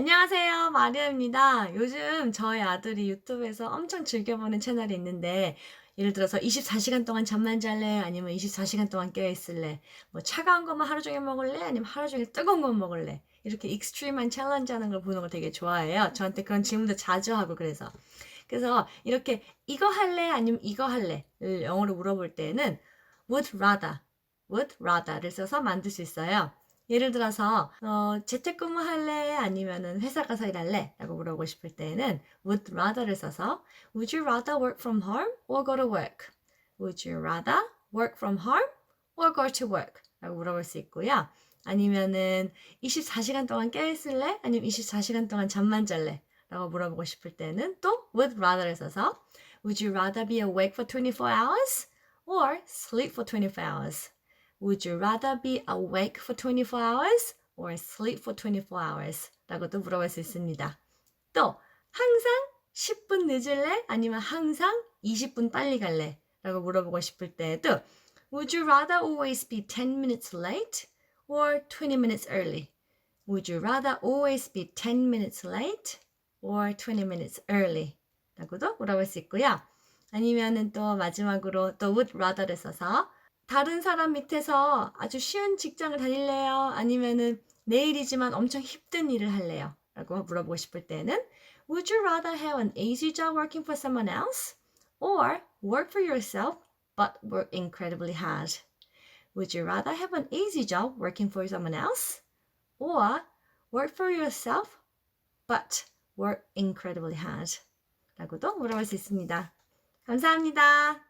안녕하세요. 마리아입니다. 요즘 저희 아들이 유튜브에서 엄청 즐겨보는 채널이 있는데, 예를 들어서 24시간 동안 잠만 잘래? 아니면 24시간 동안 깨어있을래? 뭐 차가운 것만 하루 종일 먹을래? 아니면 하루 종일 뜨거운 것 먹을래? 이렇게 익스트림한 챌린지 하는 걸 보는 걸 되게 좋아해요. 저한테 그런 질문도 자주 하고 그래서. 그래서 이렇게 이거 할래? 아니면 이거 할래?를 영어로 물어볼 때는 would rather, would rather를 써서 만들 수 있어요. 예를 들어서 어, 재택근무 할래 아니면은 회사 가서 일할래 라고 물어보고 싶을 때는 would rather를 써서 would you rather work from home or go to work? would you rather work from home or go to work? 라고 물어볼 수 있고요. 아니면은 24시간 동안 깨 있을래? 아니면 24시간 동안 잠만 잘래? 라고 물어보고 싶을 때는 또 would rather를 써서 would you rather be awake for 24 hours or sleep for 24 hours? Would you rather be awake for 24 hours or sleep for 24 hours? 라고도 물어볼 수 있습니다. 또 항상 10분 늦을래? 아니면 항상 20분 빨리 갈래? 라고 물어보고 싶을 때에도 Would you rather always be 10 minutes late or 20 minutes early? Would you rather always be 10 minutes late or 20 minutes early? 라고도 물어볼 수 있고요. 아니면은 또 마지막으로 또 would rather를 써서 다른 사람 밑에서 아주 쉬운 직장을 다닐래요? 아니면은 내일이지만 엄청 힘든 일을 할래요? 라고 물어보고 싶을 때는 Would you rather have an easy job working for someone else? Or work for yourself but work incredibly hard? Would you rather have an easy job working for someone else? Or work for yourself but work incredibly hard? 라고도 물어볼 수 있습니다. 감사합니다.